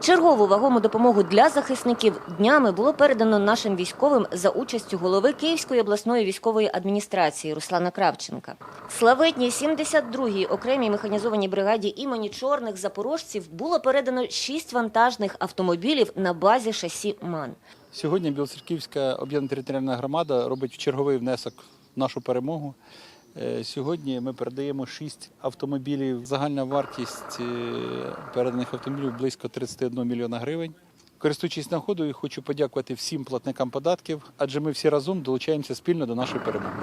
Чергову вагому допомогу для захисників днями було передано нашим військовим за участю голови Київської обласної військової адміністрації Руслана Кравченка. Славетній 72-й окремій механізованій бригаді імені чорних запорожців було передано шість вантажних автомобілів на базі шасі МАН. Сьогодні Білоцерківська об'єднана територіальна громада робить черговий внесок в нашу перемогу. Е, Сьогодні ми передаємо шість автомобілів. Загальна вартість е, переданих автомобілів близько 31 мільйона гривень. Користуючись нагодою, хочу подякувати всім платникам податків, адже ми всі разом долучаємося спільно до нашої перемоги.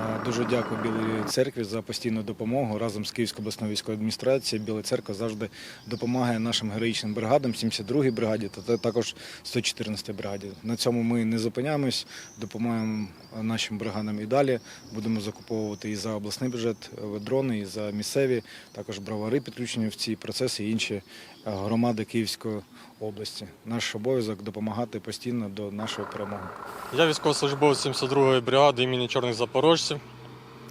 Е, Дуже дякую Білій церкві за постійну допомогу. Разом з Київською обласною військовою адміністрацією Біла церква завжди допомагає нашим героїчним бригадам, 72-й бригаді та також 114-й бригаді. На цьому ми не зупиняємось, допомагаємо нашим бригадам і далі. Будемо закуповувати і за обласний бюджет е, дрони, і за місцеві, також бровари підключені в ці процеси і інші е, громади Київської області. Наш обов'язок допомагати постійно до нашої перемоги. Я військовослужбовець 72-ї бригади імені Чорних Запорожців.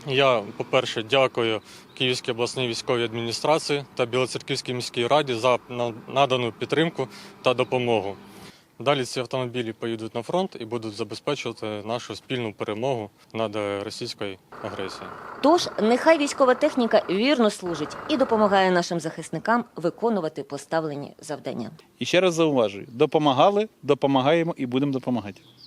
Я, по-перше, дякую Київській обласній військовій адміністрації та Білоцерківській міській раді за на- надану підтримку та допомогу. Далі ці автомобілі поїдуть на фронт і будуть забезпечувати нашу спільну перемогу над е, російською агресією. Тож нехай військова техніка вірно служить і допомагає нашим захисникам виконувати поставлені завдання. І ще раз зауважую: допомагали, допомагаємо і будемо допомагати.